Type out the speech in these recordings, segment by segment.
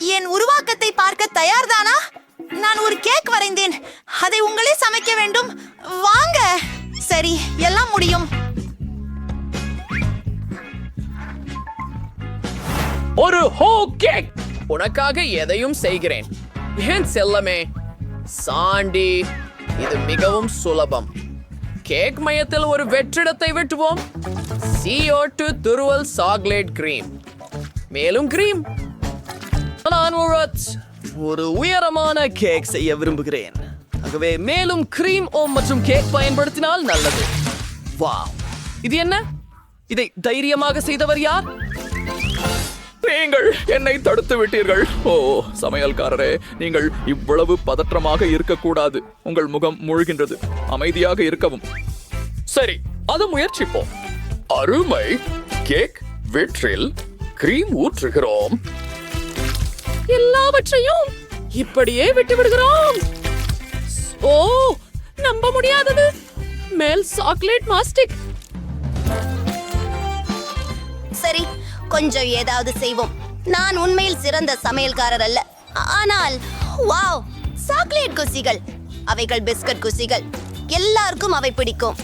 என் உருவாக்கத்தை பார்க்க தயார்தானா? நான் ஒரு கேக் வரைந்தேன். அதை உங்களே சமைக்க வேண்டும். வாங்க. சரி எல்லாம் முடியும். ஒரு ஹோ கேக். உனக்காக எதையும் செய்கிறேன். ஏன் செல்லமே? சாண்டி இது மிகவும் சுலபம். கேக் மையத்தில் ஒரு வெற்றிடத்தை வெட்டுவோம். சிஓ டு துருவல் சாக்லேட் கிரீம். மேலும் கிரீம். நான் ஒரு ஒரு உயரமான கேக் செய்ய விரும்புகிறேன். ஆகவே மேலும் கிரீம் ஓம் மற்றும் கேக் பயன்படுத்தினால் நல்லது. வா இது என்ன? இதை தைரியமாக செய்தவர் யார்? நீங்கள் என்னை தடுத்து விட்டீர்கள். ஓ சமையல்காரரே நீங்கள் இவ்வளவு பதற்றமாக இருக்கக்கூடாது. உங்கள் முகம் மூழ்கின்றது. அமைதியாக இருக்கவும். சரி அது முயற்சிப்போம். அருமை. கேக் வெற்றில் கிரீம் ஊற்றுகிறோம். எல்லாவற்றையும் இப்படியே விட்டு விடுகிறோம் ஓ நம்ப முடியாதது. மேல் சாக்லேட் மாஸ்டிக். சரி கொஞ்சம் ஏதாவது செய்வோம். நான் உண்மையில் சிறந்த சமையல்காரர் அல்ல. ஆனால் வாவ் சாக்லேட் குசிகள். அவைகள் பிஸ்கட் குசிகள். எல்லாருக்கும் அவை பிடிக்கும்.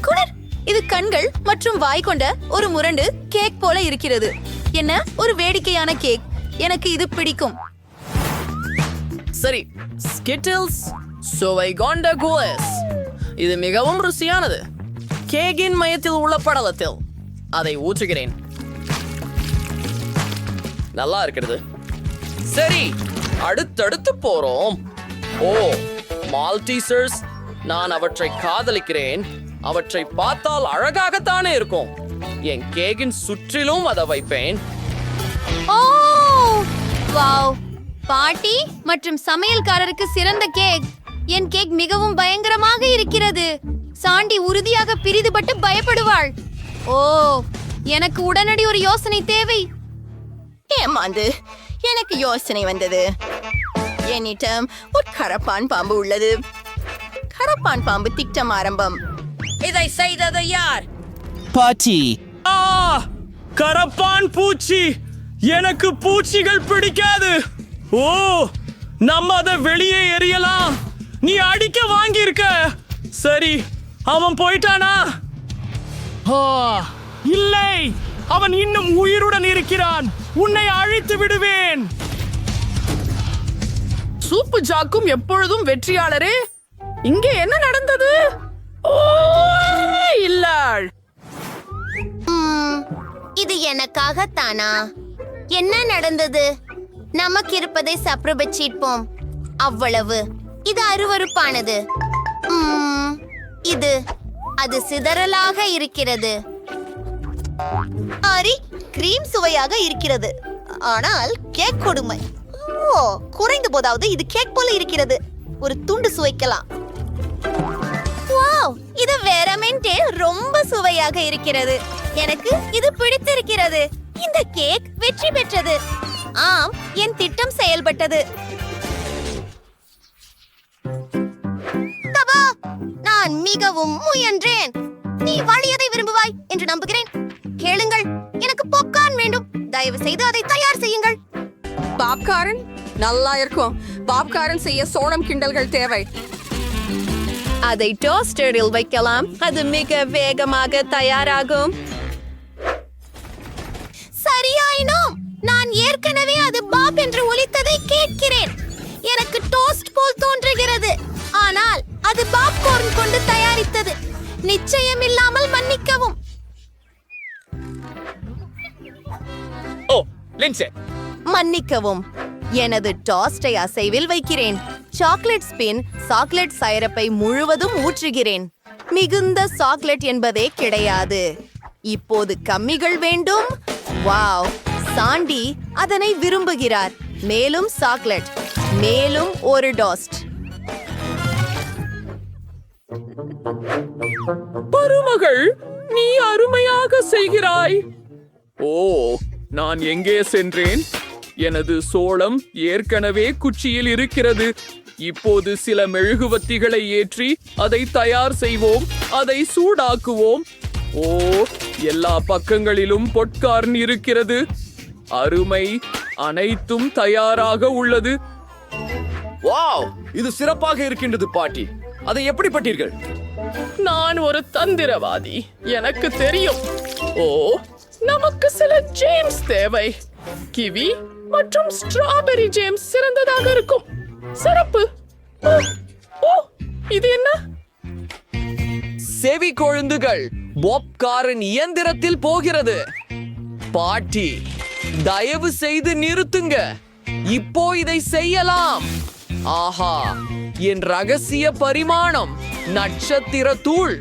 குளிர் இது கண்கள் மற்றும் வாய் கொண்ட ஒரு முரண்டு கேக் போல இருக்கிறது. என்ன? ஒரு வேடிக்கையான கேக். எனக்கு இது பிடிக்கும். சரி ஸ்கிட்டில்ஸ் சுவை கொண்ட குலஸ் இது மிகவும் ருசியானது. கேக்கின் மையத்தில் உள்ள படலத்தில். அதை ஊற்றுகிறேன். நல்லா இருக்கிறது. சரி அடுத்தடுத்து போறோம். ஓ மால்டீசர்ஸ் நான் அவற்றை காதலிக்கிறேன். அவற்றை பார்த்தால் அழகாகத்தானே இருக்கும். என் கேக்கின் சுற்றிலும் அதை வைப்பேன். ஓ வாவ். பாட்டி மற்றும் சமையல்காரருக்கு சிறந்த கேக். என் கேக் மிகவும் பயங்கரமாக இருக்கிறது. சாண்டி உறுதியாக பிரிதுபட்டு பயப்படுவாள். ஓ எனக்கு உடனடி ஒரு யோசனை தேவை. ஏமாந்து எனக்கு யோசனை வந்தது. என்னிடம் ஒரு கரப்பான் பாம்பு உள்ளது. கரப்பான் பாம்பு திட்டம் ஆரம்பம். இதை செய்தது யார்? பாட்டி. ஆ கரப்பான் பூச்சி. எனக்கு பூச்சிகள் பிடிக்காது. ஓ நம்ம அதை வெளியே எறியலாம். நீ அடிக்க வாங்கியிருக்க. சரி அவன் போயிட்டானா? ஆ, இல்லை. அவன் இன்னும் உயிருடன் இருக்கிறான். உன்னை அழித்து விடுவேன். சூப்பு ஜாக்கும் எப்பொழுதும் வெற்றியாளரே. இங்கே என்ன நடந்தது? ஓ இல்லாள். இது எனக்காகத்தானா? என்ன நடந்தது? நமக்கு இருப்பதை சப்ரபச்சிப்போம் அவ்வளவு. இது அருவருப்பானது. இது அது சிதறலாக இருக்கிறது. ஆரி கிரீம் சுவையாக இருக்கிறது. ஆனால் கேக் கொடுமை. ஓ குறைந்த போதாவது இது கேக் போல இருக்கிறது. ஒரு துண்டு சுவைக்கலாம். வாவ் இது வெரமென்டே ரொம்ப சுவையாக இருக்கிறது. எனக்கு இது பிடித்திருக்கிறது. இந்த கேக் வெற்றி பெற்றது. ஆம் என் திட்டம் செயல்பட்டது. நான் மிகவும் முயன்றேன். நீ வழியதை விரும்புவாய் என்று நம்புகிறேன். கேளுங்கள் எனக்கு பாப்கார்ன் வேண்டும். தயவு செய்து அதை தயார் செய்யுங்கள். பாப்காரன்? நல்லா இருக்கும். பாப்காரன் செய்ய சோளம் கிண்டல்கள் தேவை. அதை டோஸ்டரில் வைக்கலாம். அது மிக வேகமாக தயாராகும். நான் ஏற்கனவே அது பாப் என்று ஒலித்ததை கேட்கிறேன். எனக்கு டோஸ்ட் போல் தோன்றுகிறது. ஆனால் அது பாப்கார்ன் கொண்டு தயாரித்தது. நிச்சயம் இல்லாமல் மன்னிக்கவும். ஓ லின்சே. மன்னிக்கவும். எனது டாஸ்டை அசைவில் வைக்கிறேன். சாக்லேட் ஸ்பின் சாக்லேட் சைரப்பை முழுவதும் ஊற்றுகிறேன். மிகுந்த சாக்லேட் என்பதே கிடையாது. இப்போது கம்மிகள் வேண்டும். வாவ். சாண்டி அதனை விரும்புகிறார். மேலும் சாக்லேட். மேலும் ஒரு டாஸ்ட். பருமகள் நீ அருமையாக செய்கிறாய். ஓ நான் எங்கே சென்றேன்? எனது சோளம் ஏற்கனவே குச்சியில் இருக்கிறது. இப்போது சில மெழுகுவத்திகளை ஏற்றி அதை தயார் செய்வோம். அதை சூடாக்குவோம். ஓ எல்லா பக்கங்களிலும் பொட்கார்ன் இருக்கிறது. அருமை அனைத்தும் தயாராக உள்ளது. வாவ் இது சிறப்பாக இருக்கின்றது பாட்டி. அதை எப்படி பட்டீர்கள்? நான் ஒரு தந்திரவாதி எனக்கு தெரியும். ஓ நமக்கு சில ஜேம்ஸ் தேவை. கிவி மற்றும் ஸ்ட்ராபெரி ஜேம்ஸ் சிறந்ததாக இருக்கும். சிறப்பு. ஓ, இது என்ன? செவி கொழுந்துகள் பாப்காரன் இயந்திரத்தில் போகிறது. பாட்டி தயவு செய்து நிறுத்துங்க. இப்போ இதை செய்யலாம். ஆஹா என் ரகசிய பரிமாணம் நட்சத்திர தூள்.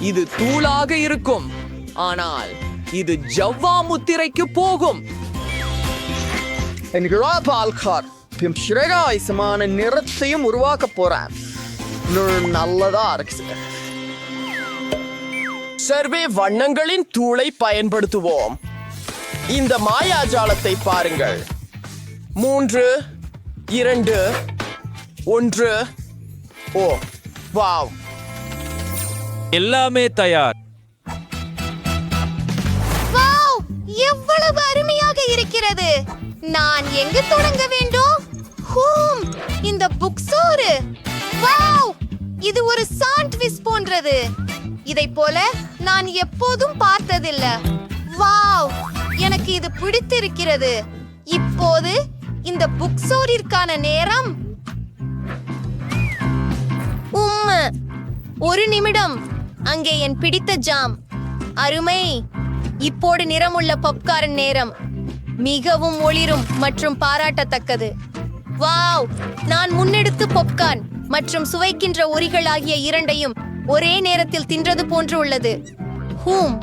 இது தூளாக இருக்கும். ஆனால் இது ஜவ்வா முத்திரைக்கு போகும். என்கிறா பால்கார் பிம் ஸ்ரேகாயசமான நிறத்தையும் உருவாக்க போறேன். நல்லதா இருக்கு. சர்வே வண்ணங்களின் தூளை பயன்படுத்துவோம். இந்த மாயாஜாலத்தை பாருங்கள். மூன்று இரண்டு ஒன்று. ஓ வாவ். எல்லாமே தயார். வாவ் எவ்வளவு அருமையாக இருக்கிறது. நான் எங்கு தொடங்க வேண்டும்? ஹூம் இந்த புக் சோறு. வாவ் இது ஒரு சாண்ட்விச் போன்றது. இதை போல நான் எப்போதும் பார்த்ததில்ல. வாவ். எனக்கு இது பிடித்திருக்கிறது. இப்போது இந்த புக் சோறிற்கான நேரம். உம் ஒரு நிமிடம். அங்கே என் பிடித்த ஜாம். அருமை. இப்போது நிறமுள்ள பப்கார்ன் நேரம். மிகவும் ஒளிரும் மற்றும் பாராட்டத்தக்கது. வாவ். நான் முன்னெடுத்து பொப்கார்ன் மற்றும் சுவைக்கின்ற ஒரிகள் ஆகிய இரண்டையும் ஒரே நேரத்தில் தின்றது போன்று உள்ளது. ஹூம்.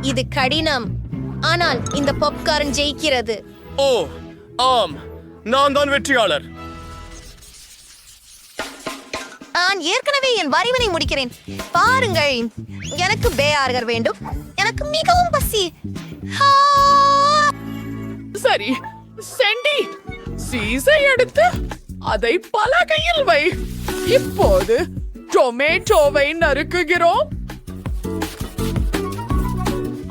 இது கடினம். ஆனால் இந்த பாப்கார்ன் ஜெயிக்கிறது. ஓ ஆம். நான் தான் வெற்றியாளர். நான் ஏற்கனவே என் வரைவனை முடிக்கிறேன். பாருங்கள் எனக்கு பேயார்கர் வேண்டும். எனக்கு மிகவும் பசி! சரி செண்டி சீசை எடுத்து அதை பலகையில் வை. இப்போது டொமேட்டோவை நறுக்குகிறோம்.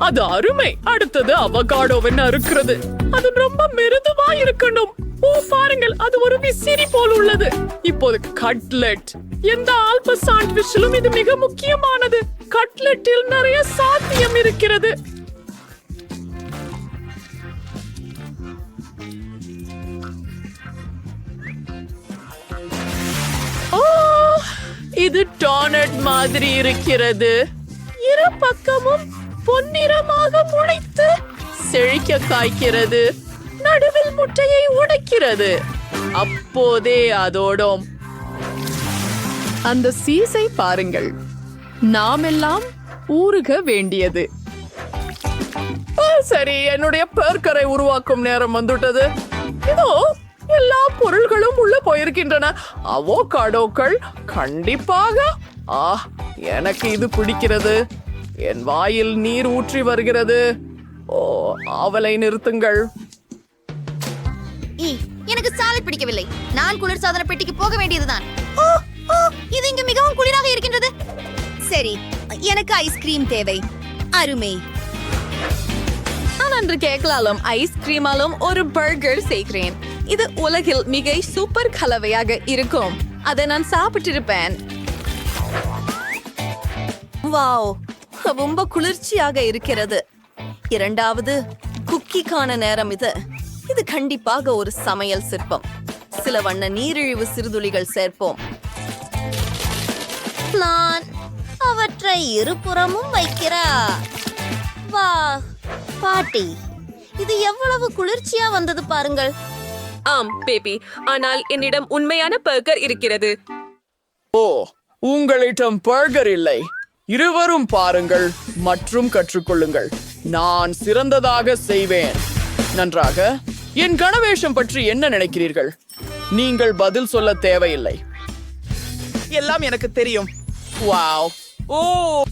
அது அருமை. அடுத்தது அவகாடோவை நறுக்கிறது அது ரொம்ப மிருதுவா இருக்கணும். ஓ பாருங்கள் அது ஒரு விசிறி போல் உள்ளது. இப்போது கட்லெட். எந்த ஆல்ப சாண்ட்விச்சிலும் இது மிக முக்கியமானது. கட்லெட்டில் நிறைய சாத்தியம் இருக்கிறது. இது டோனட் மாதிரி இருக்கிறது. இரு பக்கமும் பொன்னிறமாக முளைத்து செழிக்க காய்க்கிறது நடுவில் முட்டையை உடைக்கிறது. அப்போதே அதோடும். அந்த சீசை பாருங்கள். நாமெல்லாம் ஊறுக வேண்டியது. சரி என்னுடைய பேர்க்கரை உருவாக்கும் நேரம் வந்துட்டது இதோ எல்லா பொருள்களும் உள்ள போயிருக்கின்றன. அவோகாடோக்கள் கண்டிப்பாக ஆ எனக்கு இது பிடிக்கிறது. என் வாயில் நீர் ஊற்றி வருகிறது. ஓ அவளை நிறுத்துங்கள். எனக்கு சாலை பிடிக்கவில்லை. நான் குளிர்சாதன பெட்டிக்கு போக வேண்டியதுதான். ஓ ஓ இது இங்கு மிகவும் குளிராக இருக்கின்றது. சரி எனக்கு ஐஸ்கிரீம் தேவை. அருமை. நான் அன்று கேக்கலாலும் ஐஸ்கிரீமாலும் ஒரு பர்கர் செய்கிறேன். இது உலகில் மிக சூப்பர் கலவையாக இருக்கும். அதை நான் சாப்பிட்டிருப்பேன். வாவ் ரொம்ப குளிர்ச்சியாக இருக்கிறது. இரண்டாவது குக்கிக்கான நேரம் இது. இது கண்டிப்பாக ஒரு சமையல் சிற்பம். சில வண்ண நீரிழிவு சிறுதுளிகள் சேர்ப்போம். நான் அவற்றை இருபுறமும் வைக்கிறா வா பாட்டி இது எவ்வளவு குளிர்ச்சியா வந்தது பாருங்கள். ஆம் பேபி ஆனால் என்னிடம் உண்மையான பர்கர் இருக்கிறது. ஓ உங்களிடம் பர்கர் இல்லை. இருவரும் பாருங்கள் மற்றும் கற்றுக்கொள்ளுங்கள். நான் சிறந்ததாக செய்வேன். நன்றாக என் கணவேஷம் பற்றி என்ன நினைக்கிறீர்கள்? நீங்கள் பதில் சொல்ல தேவையில்லை. எல்லாம் எனக்கு தெரியும். வாவ். ஓ.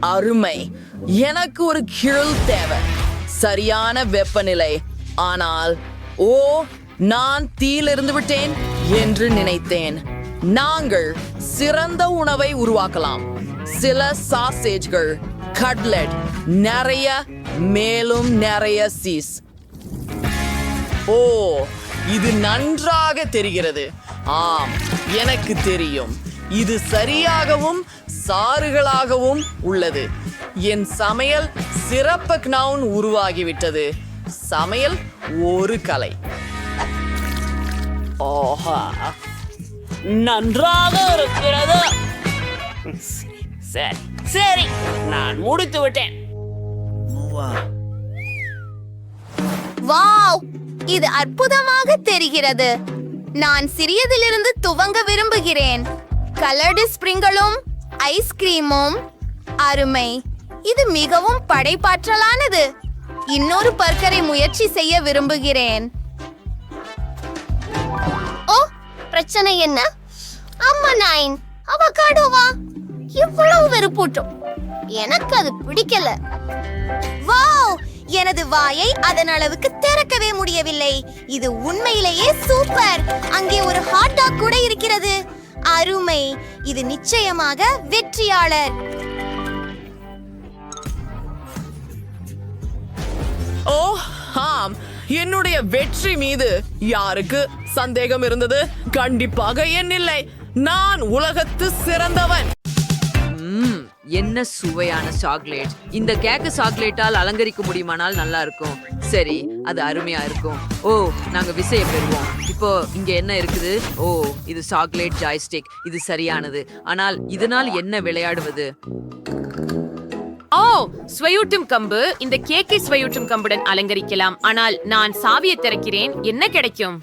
அருமை. எனக்கு ஒரு கிழல் தேவை. சரியான வெப்பநிலை. ஆனால் ஓ நான் தீயிலிருந்து விட்டேன் என்று நினைத்தேன். நாங்கள் சிறந்த உணவை உருவாக்கலாம். சில சாசேஜ்கள் கட்லெட் நிறைய மேலும் நிறைய சீஸ் ஓ இது நன்றாக தெரிகிறது. ஆம் எனக்கு தெரியும். இது சரியாகவும் சாறுகளாகவும் உள்ளது. என் சமையல் சிறப்பு நவுன் உருவாகிவிட்டது. சமையல் ஒரு கலை. ஆஹா. நன்றாக இருக்கிறது. சரி சரி நான் முடித்து விட்டேன். வாவ் இது அற்புதமாக தெரிகிறது. நான் சிறியதிலிருந்து துவங்க விரும்புகிறேன். கலர்டு ஸ்ப்ரிங்களும் ஐஸ்கிரீமும் அருமை. இது மிகவும் படைப்பாற்றலானது. இன்னொரு பர்கரை முயற்சி செய்ய விரும்புகிறேன். பிரச்சனை என்ன? அம்மா நைன் அவகாடோவா? இவ்வளவு வெறுப்பூட்டும். எனக்கு அது பிடிக்கல. வாவ்! எனது வாயை அதன் அளவுக்கு திறக்கவே முடியவில்லை. இது உண்மையிலேயே சூப்பர்! அங்கே ஒரு ஹாட் டாக் கூட இருக்கிறது. அருமை! இது நிச்சயமாக வெற்றியாளர். ஓ ஆம். என்னுடைய வெற்றி மீது யாருக்கு சந்தேகம் இருந்தது? கண்டிப்பாக என்னில்லை நான் உலகத்து சிறந்தவன். என்ன சுவையான சாக்லேட். இந்த கேக்கு சாக்லேட்டால் அலங்கரிக்க முடியுமானால் நல்லா இருக்கும் சரி அது அருமையா இருக்கும். ஓ நாங்க விசைய பெறுவோம். இப்போ இங்க என்ன இருக்குது? ஓ இது சாக்லேட் ஜாய்ஸ்டிக். இது சரியானது. ஆனால் இதனால் என்ன விளையாடுவது? ஸ்வயூட்டும் கம்பு இந்த கேக்கை ஸ்வயூட்டும் கம்புடன் அலங்கரிக்கலாம். ஆனால் நான் சாவியை திறக்கிறேன். என்ன கிடைக்கும்?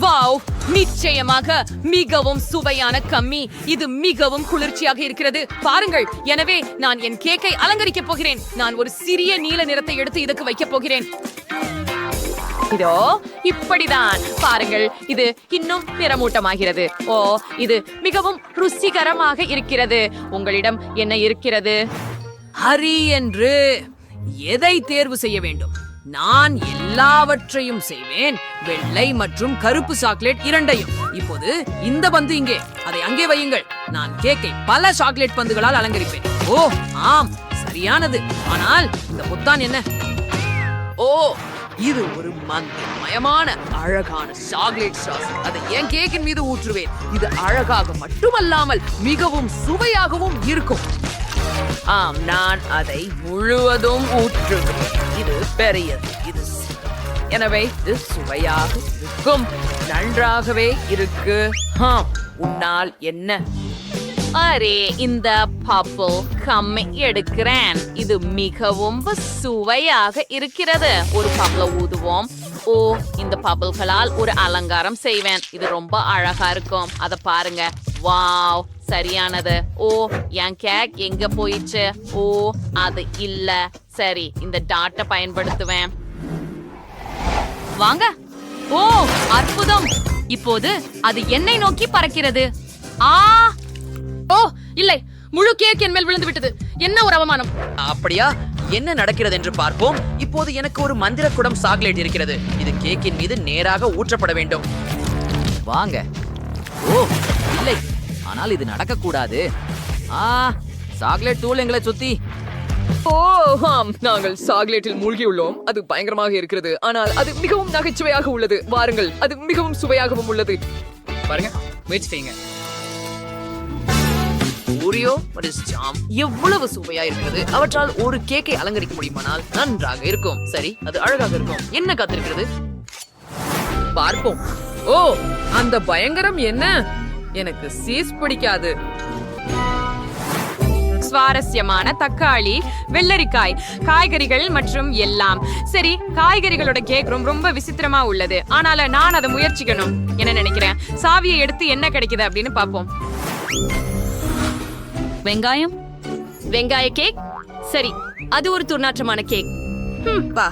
வாவ்! நிச்சயமாக மிகவும் சுவையான கம்மி. இது மிகவும் குளிர்ச்சியாக இருக்கிறது. பாருங்கள் எனவே நான் என் கேக்கை அலங்கரிக்கப் போகிறேன். நான் ஒரு சிறிய நீல நிறத்தை எடுத்து இதுக்கு வைக்கப் போகிறேன். இதோ இப்படிதான். பாருங்கள் இது இன்னும் நிறமூட்டமாகிறது. ஓ இது மிகவும் ருசிகரமாக இருக்கிறது. உங்களிடம் என்ன இருக்கிறது? ஹரி என்று எதை தேர்வு செய்ய வேண்டும்? நான் எல்லாவற்றையும் செய்வேன். வெள்ளை மற்றும் கருப்பு சாக்லேட் இரண்டையும். இப்போது இந்த பந்து இங்கே. அதை அங்கே வையுங்கள். நான் கேக்கை பல சாக்லேட் பந்துகளால் அலங்கரிப்பேன். ஓ ஆம் சரியானது. ஆனால் இந்த பொத்தான் என்ன? ஓ இது ஒரு மந்திரமயமான அழகான சாக்லேட் சாஸ். அதை என் கேக்கின் மீது ஊற்றுவேன். இது அழகாக மட்டுமல்லாமல் மிகவும் சுவையாகவும் இருக்கும். ஆம் நான் அதை முழுவதும் ஊற்றுவேன். இது பெரியது இது எனவே இது சுவையாக இருக்கும். நன்றாகவே இருக்கு. ஆம் உன்னால் என்ன அரே இந்த பப்பிள் கம்மி எடுக்கிறேன். இது மிகவும் சுவையாக இருக்கிறது. ஒரு பப்பிள ஊதுவோம். ஓ இந்த பப்பிள்களால் ஒரு அலங்காரம் செய்வேன். இது ரொம்ப அழகா இருக்கும். அத பாருங்க. வாவ் சரியானது. ஓ என் கேக் எங்க போயிடுச்சு ஓ அது இல்ல. சரி இந்த டாட்டை பயன்படுத்துவேன். வாங்க. ஓ அற்புதம். இப்போது அது என்னை நோக்கி பறக்கிறது. ஆ ஓ இல்லை. முழு கேக் என் மேல் விழுந்து விட்டது. என்ன ஒரு அவமானம்? அப்படியா? என்ன நடக்கிறது என்று பார்ப்போம். இப்போது எனக்கு ஒரு மந்திர குடம் சாக்லேட் இருக்கிறது. இது கேக்கின் மீது நேராக ஊற்றப்பட வேண்டும். வாங்க. ஓ இல்லை. ஆனால் இது நடக்கக்கூடாது. ஆ சாக்லேட் தூள் எங்களை சுத்தி. ஓ ஆம். நாங்கள் சாக்லேட்டில் மூழ்கியுள்ளோம். அது பயங்கரமாக இருக்கிறது. ஆனால் அது மிகவும் நகைச்சுவையாக உள்ளது. வாருங்கள். அது மிகவும் சுவையாகவும் உள்ளது. பாருங்க. முயற்சி செய்யுங்க. ஓரியோ ஜாம் எவ்வளவு சுவையா இருக்கிறது? அவற்றால் ஒரு கேக்கை அலங்கரிக்க முடியுமானால் நன்றாக இருக்கும். சரி அது அழகாக இருக்கும். என்ன காத்திருக்கிறது? பார்ப்போம். ஓ அந்த பயங்கரம் என்ன? எனக்கு சீஸ் பிடிக்காது. சுவாரஸ்யமான தக்காளி வெள்ளரிக்காய் காய்கறிகள் மற்றும் எல்லாம். சரி காய்கறிகளோட கேக் ரொம்ப ரொம்ப விசித்திரமா உள்ளது. ஆனால நான் அதை முயற்சிக்கணும். என்ன நினைக்கிறேன்? சாவியை எடுத்து என்ன கிடைக்குது அப்படின்னு பார்ப்போம். வெங்காயம்? வெங்காய கேக் சரி அது ஒரு துர்நாற்றமான கேக் பா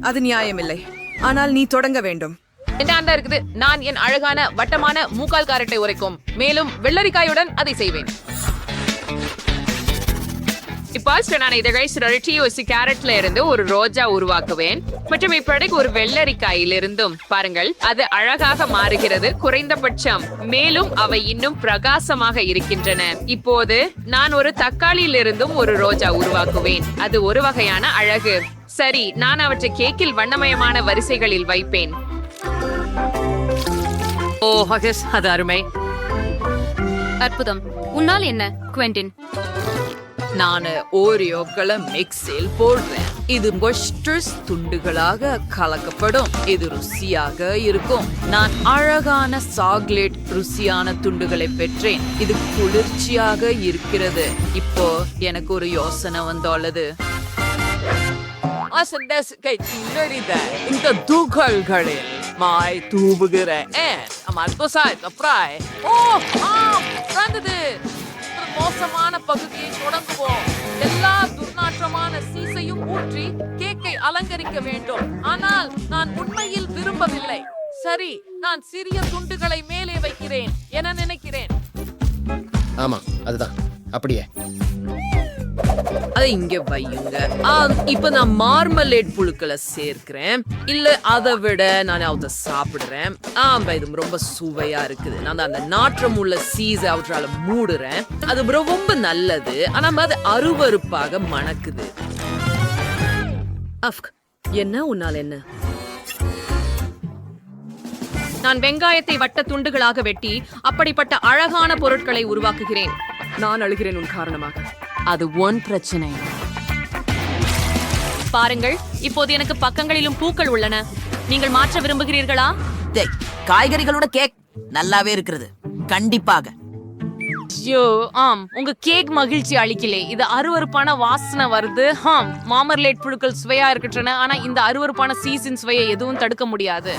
அது நியாயமில்லை. ஆனால் நீ தொடங்க வேண்டும். என்ன இருக்குது. நான் என் அழகான வட்டமான மூக்கால் காரட்டை உரைக்கும். மேலும் வெள்ளரிக்காயுடன் அதை செய்வேன். இப்போ நான் இதழை சுழற்றி ஒரு கேரட்ல இருந்து ஒரு ரோஜா உருவாக்குவேன். மற்றும் இப்படிக்கு ஒரு வெள்ளரிக்காயிலிருந்தும் பாருங்கள் அது அழகாக மாறுகிறது குறைந்தபட்சம். மேலும் அவை இன்னும் பிரகாசமாக இருக்கின்றன. இப்போது நான் ஒரு தக்காளியிலிருந்தும் ஒரு ரோஜா உருவாக்குவேன். அது ஒரு வகையான அழகு. சரி நான் அவற்றை கேக்கில் வண்ணமயமான வரிசைகளில் வைப்பேன். ஓ ஹகஸ் அது அருமை. அற்புதம். உன்னால் என்ன குவெண்டின் நான் ஓரியோக்களை மிக்ஸில் போடுறேன். இது மொஸ்டர்ஸ் துண்டுகளாக கலக்கப்படும். இது ருசியாக இருக்கும். நான் அழகான சாக்லேட் ருசியான துண்டுகளை பெற்றேன். இது குளிர்ச்சியாக இருக்கிறது. இப்போ எனக்கு ஒரு யோசனை வந்துள்ளது. இந்த தூகல்களில் மாய் தூவுகிறேன் ஓ ஆம் ஓ ஒரு மோசமான பகுதியை தொடங்குவோம். எல்லா துர்நாற்றமான சீசையும் ஊற்றி கேக்கை அலங்கரிக்க வேண்டும். ஆனால் நான் உண்மையில் விரும்பவில்லை. சரி நான் சிறிய துண்டுகளை மேலே வைக்கிறேன் என நினைக்கிறேன். ஆமா அதுதான். அப்படியே. அதை இங்க வையுங்க. இப்ப நான் மார்மலேட் புழுக்களை சேர்க்கிறேன். இல்ல அதை விட நான் அதை சாப்பிடுறேன். ஆமா இது ரொம்ப சுவையா இருக்குது. நான் அந்த நாற்றம் உள்ள சீஸ் அவற்றால மூடுறேன். அது ரொம்ப நல்லது. ஆனா அது அருவருப்பாக மணக்குது. அஃப்க், என்ன? உன்னால் என்ன? நான் வெங்காயத்தை வட்ட துண்டுகளாக வெட்டி அப்படிப்பட்ட அழகான பொருட்களை உருவாக்குகிறேன். நான் அழுகிறேன் உன் காரணமாக. அது ஒன் பிரச்சனை. பாருங்கள் இப்போது எனக்கு பக்கங்களிலும் பூக்கள் உள்ளன. நீங்கள் மாற்ற விரும்புகிறீர்களா? காய்கறிகளோட கேக் நல்லாவே இருக்கிறது. கண்டிப்பாக. ஐயோ ஆம் உங்க கேக் மகிழ்ச்சி அளிக்கலே. இது அருவருப்பான வாசனை வருது. ஆம் மாமர்லேட் புழுக்கள் சுவையா இருக்கின்றன ஆனா இந்த அருவருப்பான சீசன் சுவையை எதுவும் தடுக்க முடியாது.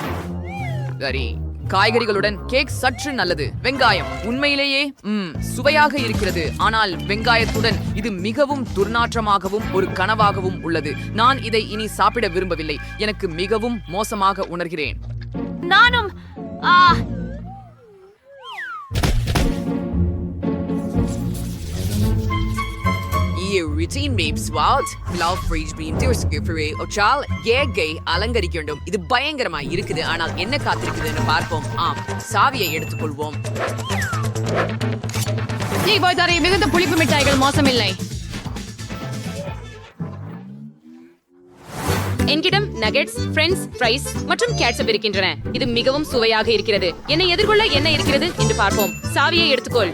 சரி. காய்கறிகளுடன் கேக் சற்று நல்லது. வெங்காயம். உண்மையிலேயே ம் சுவையாக இருக்கிறது. ஆனால் வெங்காயத்துடன் இது மிகவும் துர்நாற்றமாகவும் ஒரு கனவாகவும் உள்ளது. நான் இதை இனி சாப்பிட விரும்பவில்லை. எனக்கு மிகவும் மோசமாக உணர்கிறேன். நானும் ஆ அலங்கரிக்க வேண்டும் இது பயங்கரமா இருக்குது ஆனால் என்ன காத்திருக்குதுன்னு பார்ப்போம் ஆம் சாவியை எடுத்துக்கொள்வோம் மிகுந்த புளிப்பு மிட்டாய்கள் மோசமில்லை என்கிடம் நகெட்ஸ் ஃப்ரெண்ட்ஸ் ஃப்ரைஸ் மற்றும் கேட்சப் இருக்கின்றன இது மிகவும் சுவையாக இருக்கிறது என்னை எதிர்கொள்ள என்ன இருக்கிறது என்று பார்ப்போம் சாவியை எடுத்துக்கொள்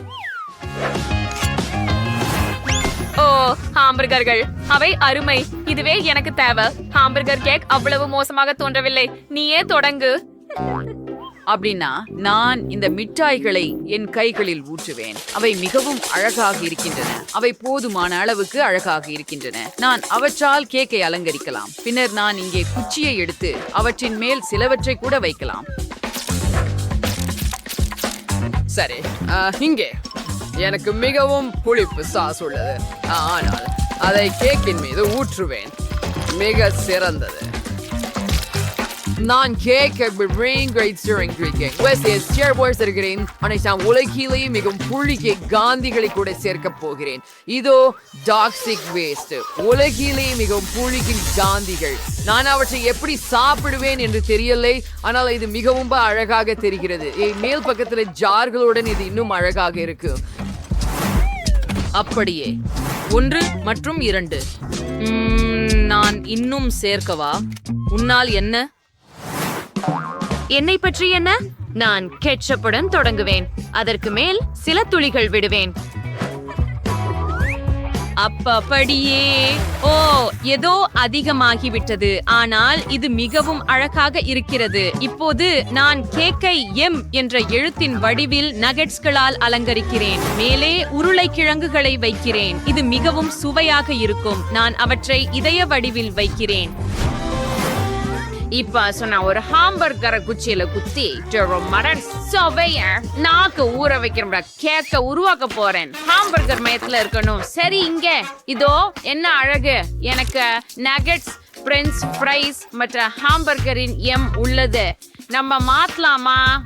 ஓ ஹாம்பர்கர்கள். அவை அருமை. இதுவே எனக்கு தேவை. ஹாம்பர்கர் கேக் அவ்வளவு மோசமாக தோன்றவில்லை. நீயே தொடங்கு. அப்படின்னா நான் இந்த மிட்டாய்களை என் கைகளில் ஊற்றுவேன். அவை மிகவும் அழகாக இருக்கின்றன. அவை போதுமான அளவுக்கு அழகாக இருக்கின்றன. நான் அவற்றால் கேக்கை அலங்கரிக்கலாம். பின்னர் நான் இங்கே குச்சியை எடுத்து அவற்றின் மேல் சிலவற்றை கூட வைக்கலாம். சரி இங்கே. எனக்கு மிகவும் புளிப்பு சாஸ் உள்ளது. ஆனால் அதை கேக்கின் மீது ஊற்றுவேன். மிக சிறந்தது. நான் cake bring great stirring drinking. Wesley சேர்வோர் இருக்கிறேன் ஆனால் நான் உலகிலேயே மிகவும் புழுகிய காந்திகளை கூட சேர்க்க போகிறேன். இதோ டாக்ஸிக் வேஸ்ட் உலகிலேயே மிகவும் புழுகின் காந்திகள். நான் அவற்றை எப்படி சாப்பிடுவேன் என்று தெரியலை. ஆனால் இது மிகவும் அழகாக தெரிகிறது. மேல் பக்கத்தில் ஜார்களுடன் இது இன்னும் அழகாக இருக்கு. அப்படியே. ஒன்று மற்றும் இரண்டு. நான் இன்னும் சேர்க்கவா? உன்னால் என்ன? என்னை பற்றி என்ன? நான் கெட்சப்புடன் தொடங்குவேன். அதற்கு மேல் சில துளிகள் விடுவேன். அப்படியே ஓ ஏதோ அதிகமாகிவிட்டது. ஆனால் இது மிகவும் அழகாக இருக்கிறது. இப்போது நான் கேக்கை எம் என்ற எழுத்தின் வடிவில் நகெட்ஸ்களால் அலங்கரிக்கிறேன். மேலே உருளைக்கிழங்குகளை வைக்கிறேன். இது மிகவும் சுவையாக இருக்கும். நான் அவற்றை இதய வடிவில் வைக்கிறேன். இப்ப சொன்ன ஒரு ஹாம்பர்கரை குச்சியில குத்தி மடன் சுவைய நாக்கு ஊற வைக்கிற கேக்க உருவாக்க போறேன். ஹாம்பர்கர் மயத்துல இருக்கணும். சரி இங்க. இதோ என்ன அழகு. எனக்கு நகெட்ஸ் பிரெஞ்ச் ஃப்ரைஸ் மற்ற ஹாம்பர்கரின் எம் உள்ளது. நம்ம மாத்தலாமா?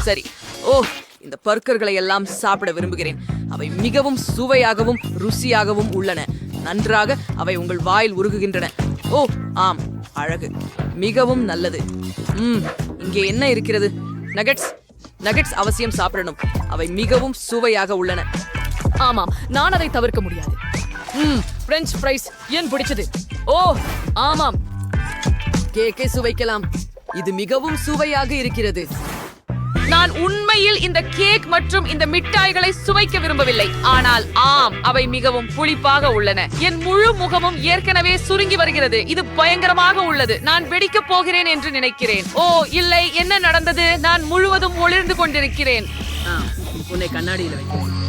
சரி. ஓ இந்த பர்க்கர்களை எல்லாம் சாப்பிட விரும்புகிறேன். அவை மிகவும் சுவையாகவும் ருசியாகவும் உள்ளன. நன்றாக அவை உங்கள் வாயில் உருகுகின்றன. ஓ ஆம் அழகு. மிகவும் நல்லது. ம் இங்கே என்ன இருக்கிறது? நகெட்ஸ் நகெட்ஸ் அவசியம் சாப்பிடணும். அவை மிகவும் சுவையாக உள்ளன. ஆமாம் நான் அதை தவிர்க்க முடியாது. ம் பிரெஞ்ச் ஃப்ரைஸ் ஏன் பிடிச்சது? ஓ ஆமாம். கேக்கை சுவைக்கலாம். இது மிகவும் சுவையாக இருக்கிறது. நான் உண்மையில் இந்த கேக் மற்றும் இந்த மிட்டாய்களை சுவைக்க விரும்பவில்லை. ஆனால் ஆம் அவை மிகவும் புளிப்பாக உள்ளன. என் முழு முகமும் ஏற்கனவே சுருங்கி வருகிறது. இது பயங்கரமாக உள்ளது. நான் வெடிக்கப் போகிறேன் என்று நினைக்கிறேன். ஓ இல்லை என்ன நடந்தது? நான் முழுவதும் ஒளிர்ந்து கொண்டிருக்கிறேன். உன்னை கண்ணாடியில் வைக்கிறேன்.